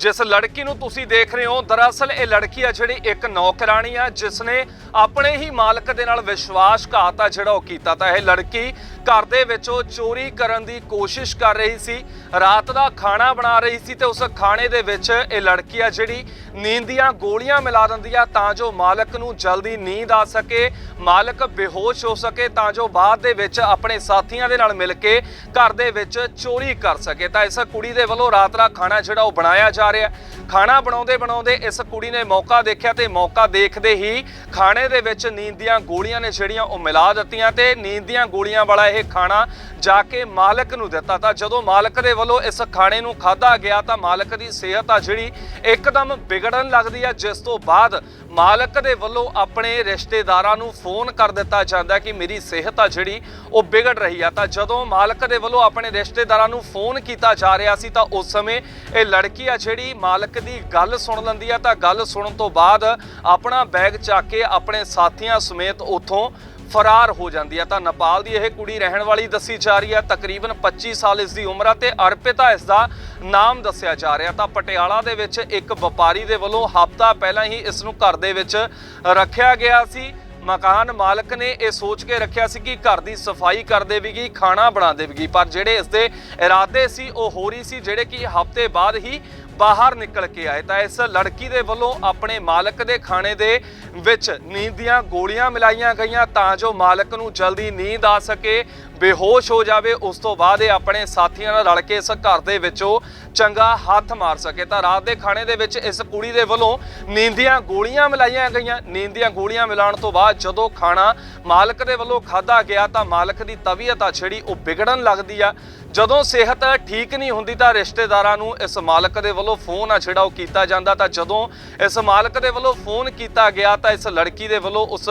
ਜਿਸ ਲੜਕੀ ਨੂੰ ਤੁਸੀਂ ਦੇਖ ਰਹੇ ਹੋ, ਦਰਅਸਲ ਇਹ ਲੜਕੀ ਆ ਜਿਹੜੀ ਇੱਕ ਨੌਕਰਾਨੀ ਆ ਜਿਸ ਨੇ ਆਪਣੇ ਹੀ ਮਾਲਕ ਦੇ ਨਾਲ ਵਿਸ਼ਵਾਸਘਾਤ ਆ ਜਿਹੜਾ ਉਹ ਕੀਤਾ। ਤਾਂ ਇਹ ਲੜਕੀ ਘਰ ਦੇ ਵਿੱਚੋਂ ਚੋਰੀ ਕਰਨ ਦੀ ਕੋਸ਼ਿਸ਼ ਕਰ ਰਹੀ ਸੀ, ਰਾਤ ਦਾ ਖਾਣਾ ਬਣਾ ਰਹੀ ਸੀ ਤੇ ਉਸ ਖਾਣੇ ਦੇ ਵਿੱਚ ਇਹ ਲੜਕੀ ਆ ਜਿਹੜੀ ਨੀਂਦ ਦੀਆਂ ਗੋਲੀਆਂ ਮਿਲਾ ਦਿੰਦੀ ਆ ਤਾਂ ਜੋ ਮਾਲਕ ਨੂੰ ਜਲਦੀ ਨੀਂਦ ਆ ਸਕੇ, ਮਾਲਕ ਬੇਹੋਸ਼ ਹੋ ਸਕੇ ਤਾਂ ਜੋ ਬਾਅਦ ਦੇ ਵਿੱਚ ਆਪਣੇ ਸਾਥੀਆਂ ਦੇ ਨਾਲ ਮਿਲ ਕੇ ਘਰ ਦੇ ਵਿੱਚ ਚੋਰੀ ਕਰ ਸਕੇ। ਤਾਂ ਇਸ ਕੁੜੀ ਦੇ ਵੱਲੋਂ ਰਾਤ ਦਾ ਖਾਣਾ ਜਿਹੜਾ ਉਹ ਬਣਾਇਆ ਜਾ ਰਿਹਾ। ਖਾਣਾ ਬਣਾਉਂਦੇ ਬਣਾਉਂਦੇ ਇਸ ਕੁੜੀ ਨੇ ਮੌਕਾ ਦੇਖਿਆ ਤੇ ਮੌਕਾ ਦੇਖਦੇ ਹੀ ਖਾਣੇ ਦੇ ਵਿੱਚ ਨੀਂਦ ਦੀਆਂ ਗੋਲੀਆਂ ਨੇ ਜਿਹੜੀਆਂ ਉਹ ਮਿਲਾ ਦਿੱਤੀਆਂ ਤੇ ਨੀਂਦ ਦੀਆਂ ਗੋਲੀਆਂ ਵਾਲਾ ਇਹ ਖਾਣਾ ਜਾ ਕੇ ਮਾਲਕ ਨੂੰ ਦਿੱਤਾ। ਤਾਂ ਜਦੋਂ ਮਾਲਕ ਦੇ ਵੱਲੋਂ ਇਸ ਖਾਣੇ ਨੂੰ ਖਾਧਾ ਗਿਆ ਤਾਂ ਮਾਲਕ ਦੀ ਸਿਹਤ ਆ ਜਿਹੜੀ ਇੱਕਦਮ ਵਿਗੜਨ ਲੱਗਦੀ ਆ। ਜਿਸ ਤੋਂ ਬਾਅਦ ਮਾਲਕ ਦੇ ਵੱਲੋਂ ਆਪਣੇ ਰਿਸ਼ਤੇਦਾਰਾਂ ਨੂੰ ਫੋਨ ਕਰ ਦਿੱਤਾ ਜਾਂਦਾ ਕਿ ਮੇਰੀ ਸਿਹਤ ਆ ਜਿਹੜੀ, ਉਹ ਵਿਗੜ ਰਹੀ ਆ। ਤਾਂ ਜਦੋਂ ਮਾਲਕ ਦੇ ਵੱਲੋਂ ਆਪਣੇ ਰਿਸ਼ਤੇਦਾਰਾਂ ਨੂੰ ਫੋਨ ਕੀਤਾ ਜਾ ਰਿਹਾ ਸੀ, ਤਾਂ ਉਸ ਸਮੇਂ ਇਹ ਲੜਕੀ ਆ ਜਿਹੜੀ ਮਾਲਕ ਦੀ ਗੱਲ ਸੁਣ ਲੈਂਦੀ ਆ। ਤਾਂ ਗੱਲ ਸੁਣਨ ਤੋਂ ਬਾਅਦ ਆਪਣਾ ਬੈਗ ਚੱਕ ਕੇ ਆਪਣੇ ਸਾਥੀਆਂ ਸਮੇਤ ਉੱਥੋਂ ਫਰਾਰ ਹੋ ਜਾਂਦੀ ਹੈ ਤਾਂ ਨੇਪਾਲ ਦੀ ਇਹ ਕੁੜੀ ਰਹਿਣ ਵਾਲੀ ਦੱਸੀ ਜਾ ਰਹੀ ਹੈ ਤਕਰੀਬਨ 25 ਸਾਲ ਇਸ ਦੀ ਉਮਰ ਆ ਤੇ ਅਰਪਿਤਾ ਇਸ ਦਾ ਨਾਮ ਦੱਸਿਆ ਜਾ ਰਿਹਾ। ਤਾਂ ਪਟਿਆਲਾ ਦੇ ਵਿੱਚ ਇੱਕ ਵਪਾਰੀ ਦੇ ਵੱਲੋਂ ਹਫ਼ਤਾ ਪਹਿਲਾਂ ਹੀ ਇਸ ਨੂੰ ਘਰ ਦੇ ਵਿੱਚ ਰੱਖਿਆ ਗਿਆ ਸੀ। ਮਕਾਨ ਮਾਲਕ ਨੇ ਇਹ ਸੋਚ ਕੇ ਰੱਖਿਆ ਸੀ ਕਿ ਘਰ ਦੀ ਸਫ਼ਾਈ ਕਰ ਦੇਵੇਗੀ, ਖਾਣਾ ਬਣਾ ਦੇਵੇਗੀ। ਪਰ ਜਿਹੜੇ ਇਸ ਦੇ ਇਰਾਦੇ ਸੀ, ਉਹ ਹੋ ਰਹੀ ਸੀ, ਜਿਹੜੇ ਕਿ ਹਫ਼ਤੇ ਬਾਅਦ ਹੀ ਬਾਹਰ ਨਿਕਲ ਕੇ ਆਏ ਤਾਂ ਇਸ ਲੜਕੀ ਦੇ ਵੱਲੋਂ ਆਪਣੇ ਮਾਲਕ ਦੇ ਖਾਣੇ ਦੇ ਵਿੱਚ ਨੀਂਦ ਦੀਆਂ ਗੋਲੀਆਂ ਮਿਲਾਈਆਂ ਗਈਆਂ ਤਾਂ ਜੋ ਮਾਲਕ ਨੂੰ ਜਲਦੀ ਨੀਂਦ ਆ ਸਕੇ। ਬੇਹੋਸ਼ ਹੋ ਜਾਵੇ, ਉਸ ਤੋਂ ਬਾਅਦ ਇਹ ਆਪਣੇ ਸਾਥੀਆਂ ਨਾਲ ਰਲ ਕੇ ਇਸ ਘਰ ਦੇ ਵਿੱਚੋਂ ਚੰਗਾ ਹੱਥ ਮਾਰ ਸਕੇ। ਤਾਂ ਰਾਤ ਦੇ ਖਾਣੇ ਦੇ ਵਿੱਚ ਇਸ ਕੁੜੀ ਦੇ ਵੱਲੋਂ ਨੀਂਦ ਦੀਆਂ ਗੋਲੀਆਂ ਮਿਲਾਈਆਂ ਗਈਆਂ। ਨੀਂਦ ਦੀਆਂ ਗੋਲੀਆਂ ਮਿਲਾਉਣ ਤੋਂ ਬਾਅਦ ਜਦੋਂ ਖਾਣਾ ਮਾਲਕ ਦੇ ਵੱਲੋਂ ਖਾਧਾ ਗਿਆ, ਤਾਂ ਮਾਲਕ ਦੀ ਤਬੀਅਤ ਆ ਜਿਹੜੀ, ਉਹ ਵਿਗੜਨ ਲੱਗਦੀ ਆ। ਜਦੋਂ ਸਿਹਤ ਠੀਕ ਨਹੀਂ ਹੁੰਦੀ, ਤਾਂ ਰਿਸ਼ਤੇਦਾਰਾਂ ਨੂੰ ਇਸ ਮਾਲਕ ਦੇ ਵੱਲੋਂ ਫੋਨ ਆ ਜਿਹੜਾ, ਉਹ ਕੀਤਾ ਜਾਂਦਾ। ਤਾਂ ਜਦੋਂ ਇਸ ਮਾਲਕ ਦੇ ਵੱਲੋਂ ਫੋਨ ਕੀਤਾ ਗਿਆ, ਤਾਂ ਇਸ ਲੜਕੀ ਦੇ ਵੱਲੋਂ ਉਸ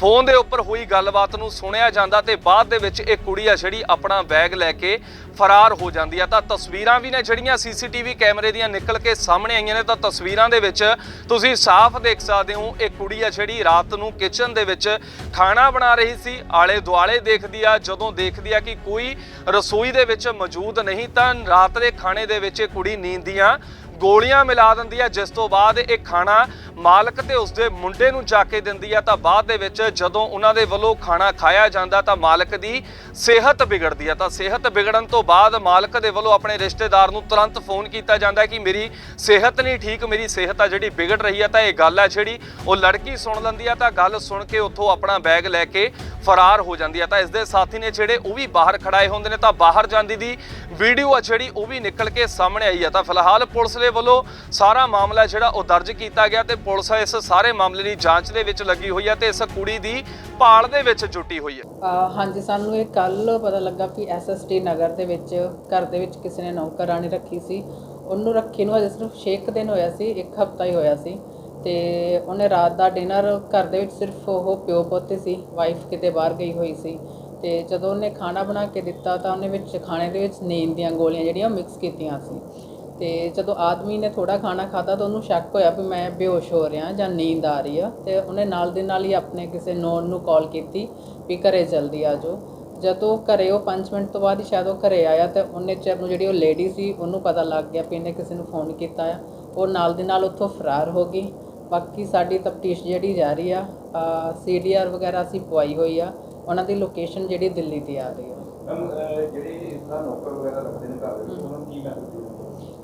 ਫੋਨ ਦੇ ਉੱਪਰ ਹੋਈ ਗੱਲਬਾਤ ਨੂੰ ਸੁਣਿਆ ਜਾਂਦਾ ਤੇ ਬਾਅਦ ਦੇ ਵਿੱਚ ਇਹ ਕੁੜੀ ਆ ਜਿਹੜੀ ਆਪਣਾ ਬੈਗ ਲੈ ਕੇ ਫਰਾਰ ਹੋ ਜਾਂਦੀ ਆ। ਤਾਂ ਤਸਵੀਰਾਂ ਵੀ ਨੇ ਜਿਹੜੀਆਂ ਸੀਸੀਟੀਵੀ ਕੈਮਰੇ ਦੀਆਂ ਨਿਕਲ ਕੇ ਸਾਹਮਣੇ ਆਈਆਂ ਨੇ। ਤਾਂ ਤਸਵੀਰਾਂ ਦੇ ਵਿੱਚ ਤੁਸੀਂ ਸਾਫ਼ ਦੇਖ ਸਕਦੇ ਹੋ, ਇਹ ਕੁੜੀ ਆ ਜਿਹੜੀ ਰਾਤ ਨੂੰ ਕਿਚਨ ਦੇ ਵਿੱਚ ਖਾਣਾ ਬਣਾ ਰਹੀ ਸੀ। ਆਲੇ ਦੁਆਲੇ ਦੇਖਦੀ ਆ, ਜਦੋਂ ਦੇਖਦੀ ਆ ਕਿ ਕੋਈ ਰਸੋਈ ਦੇ ਵਿੱਚ ਮੌਜੂਦ ਨਹੀਂ ਤਾਂ ਰਾਤ ਦੇ ਖਾਣੇ ਦੇ ਵਿੱਚ ਇਹ ਕੁੜੀ ਨੀਂਦ ਦੀਆਂ ਗੋਲੀਆਂ ਮਿਲਾ ਦਿੰਦੀ ਹੈ। ਜਿਸ ਤੋਂ ਬਾਅਦ ਇਹ ਖਾਣਾ ਮਾਲਕ ਤੇ ਉਸਦੇ ਮੁੰਡੇ ਨੂੰ ਜਾ ਕੇ ਦਿੰਦੀ ਹੈ। ਤਾਂ ਬਾਅਦ ਦੇ ਵਿੱਚ ਜਦੋਂ ਉਹਨਾਂ ਦੇ ਵੱਲੋਂ ਖਾਣਾ ਖਾਇਆ ਜਾਂਦਾ ਤਾਂ ਮਾਲਕ ਦੀ ਸਿਹਤ ਵਿਗੜਦੀ ਹੈ। ਤਾਂ ਸਿਹਤ ਵਿਗੜਨ ਤੋਂ ਬਾਅਦ ਮਾਲਕ ਦੇ ਵੱਲੋਂ ਆਪਣੇ ਰਿਸ਼ਤੇਦਾਰ ਨੂੰ ਤੁਰੰਤ ਫੋਨ ਕੀਤਾ ਜਾਂਦਾ ਕਿ ਮੇਰੀ ਸਿਹਤ ਨਹੀਂ ਠੀਕ, ਮੇਰੀ ਸਿਹਤ ਆ ਜਿਹੜੀ ਵਿਗੜ ਰਹੀ ਹੈ ਤਾਂ ਇਹ ਗੱਲ ਹੈ ਜਿਹੜੀ ਉਹ ਲੜਕੀ ਸੁਣ ਲੈਂਦੀ ਆ ਤਾਂ ਗੱਲ ਸੁਣ ਕੇ ਉੱਥੋਂ ਆਪਣਾ ਬੈਗ ਲੈ ਕੇ ਫਰਾਰ ਹੋ ਜਾਂਦੀ ਹੈ। ਤਾਂ ਇਸ ਦੇ ਸਾਥੀ ਨੇ ਜਿਹੜੇ ਉਹ ਵੀ ਬਾਹਰ ਖੜਾਏ ਹੁੰਦੇ ਨੇ ਤਾਂ ਬਾਹਰ ਜਾਂਦੀ ਦੀ ਵੀਡੀਓ ਆ ਜਿਹੜੀ ਉਹ ਵੀ ਨਿਕਲ ਕੇ ਸਾਹਮਣੇ ਆਈ ਹੈ। ਤਾਂ ਫਿਲਹਾਲ ਪੁਲਿਸ ਨੇ ਵੱਲੋਂ ਸਾਰਾ ਮਾਮਲਾ ਜਿਹੜਾ ਉਹ ਦਰਜ ਕੀਤਾ ਗਿਆ ਤੇ ਪੁਲਿਸ ਇਸ ਸਾਰੇ ਮਾਮਲੇ ਦੀ ਜਾਂਚ ਦੇ ਵਿੱਚ ਲੱਗੀ ਹੋਈ ਆ ਤੇ ਇਸ ਕੁੜੀ ਦੀ ਭਾਲ ਦੇ ਵਿੱਚ ਜੁਟੀ ਹੋਈ ਆ ਅਹ ਹਾਂਜੀ, ਸਾਨੂੰ ਇਹ ਕੱਲ ਪਤਾ ਲੱਗਾ ਕਿ ਐਸਐਸਟੀ ਨਗਰ ਦੇ ਵਿੱਚ, ਘਰ ਦੇ ਵਿੱਚ ਕਿਸੇ ਨੇ ਨੌਕਰਾਨੀ ਰੱਖੀ ਸੀ। ਉਹਨੂੰ ਰੱਖੀ ਨੂੰ ਅਜੇ ਸਿਰਫ 6 ਦਿਨ ਹੋਇਆ ਸੀ, ਇੱਕ ਹਫਤਾ ਹੀ ਹੋਇਆ ਸੀ। ਤੇ ਉਹਨੇ ਰਾਤ ਦਾ ਡਿਨਰ ਘਰ ਦੇ ਵਿੱਚ ਸਿਰਫ ਉਹ ਪਿਓ ਪੋਤੇ ਸੀ, ਵਾਈਫ ਕਿਤੇ ਬਾਹਰ ਗਈ ਹੋਈ ਸੀ। ਤੇ ਜਦੋਂ ਉਹਨੇ ਖਾਣਾ ਬਣਾ ਕੇ ਦਿੱਤਾ ਤਾਂ ਉਹਨੇ ਵਿੱਚ ਖਾਣੇ ਦੇ ਵਿੱਚ ਨੀਂਦ ਦੀਆਂ ਗੋਲੀਆਂ ਜਿਹੜੀਆਂ ਮਿਕਸ ਕੀਤੀਆਂ ਸੀ। ਤੇ ਜਦੋਂ ਆਦਮੀ ਨੇ ਥੋੜਾ ਖਾਣਾ ਖਾਦਾ ਤਾਂ ਉਹਨੂੰ ਸ਼ੱਕ ਹੋਇਆ ਵੀ ਮੈਂ ਬੇਹੋਸ਼ ਹੋ ਰਿਹਾ ਜਾਂ ਨੀਂਦ ਆ ਰਹੀ ਆ। ਤੇ ਉਹਨੇ ਨਾਲ ਦੇ ਨਾਲ ਹੀ ਆਪਣੇ ਕਿਸੇ ਨੋਨ ਨੂੰ ਕਾਲ ਕੀਤੀ ਵੀ ਘਰੇ ਜਲਦੀ ਆ ਜਾਓ। ਜਦੋਂ ਘਰੇ ਉਹ 5 ਮਿੰਟ ਤੋਂ ਬਾਅਦ ਹੀ ਸ਼ਾਇਦ ਉਹ ਘਰੇ ਆਇਆ ਤੇ ਉਹਨੇ ਚਿਰ ਨੂੰ ਜਿਹੜੀ ਉਹ ਲੇਡੀ ਸੀ ਉਹਨੂੰ ਪਤਾ ਲੱਗ ਗਿਆ ਵੀ ਇਹਨੇ ਕਿਸੇ ਨੂੰ ਫੋਨ ਕੀਤਾ ਆ। ਉਹ ਨਾਲ ਦੇ ਨਾਲ ਉੱਥੋਂ ਫਰਾਰ ਹੋ ਗਈ। ਬਾਕੀ ਸਾਡੀ ਤਫਤੀਸ਼ ਜਿਹੜੀ ਜਾਰੀ ਆ ਸੀਡੀਆਰ ਵਗੈਰਾ ਅਸੀਂ ਪਵਾਈ ਹੋਈ ਆ। ਉਹਨਾਂ ਦੀ ਲੋਕੇਸ਼ਨ ਜਿਹੜੀ ਦਿੱਲੀ ਦੀ ਆ ਰਹੀ ਆ। ਜਿਹੜੇ ਇਸ ਤਰ੍ਹਾਂ ਨੌਕਰ ਵਗੈਰਾ ਰੱਖਦੇ ਨੇ ਘਰ ਦੇ ਉਹਨਾਂ ਨੂੰ ਕੀ ਮੈਸੇਜ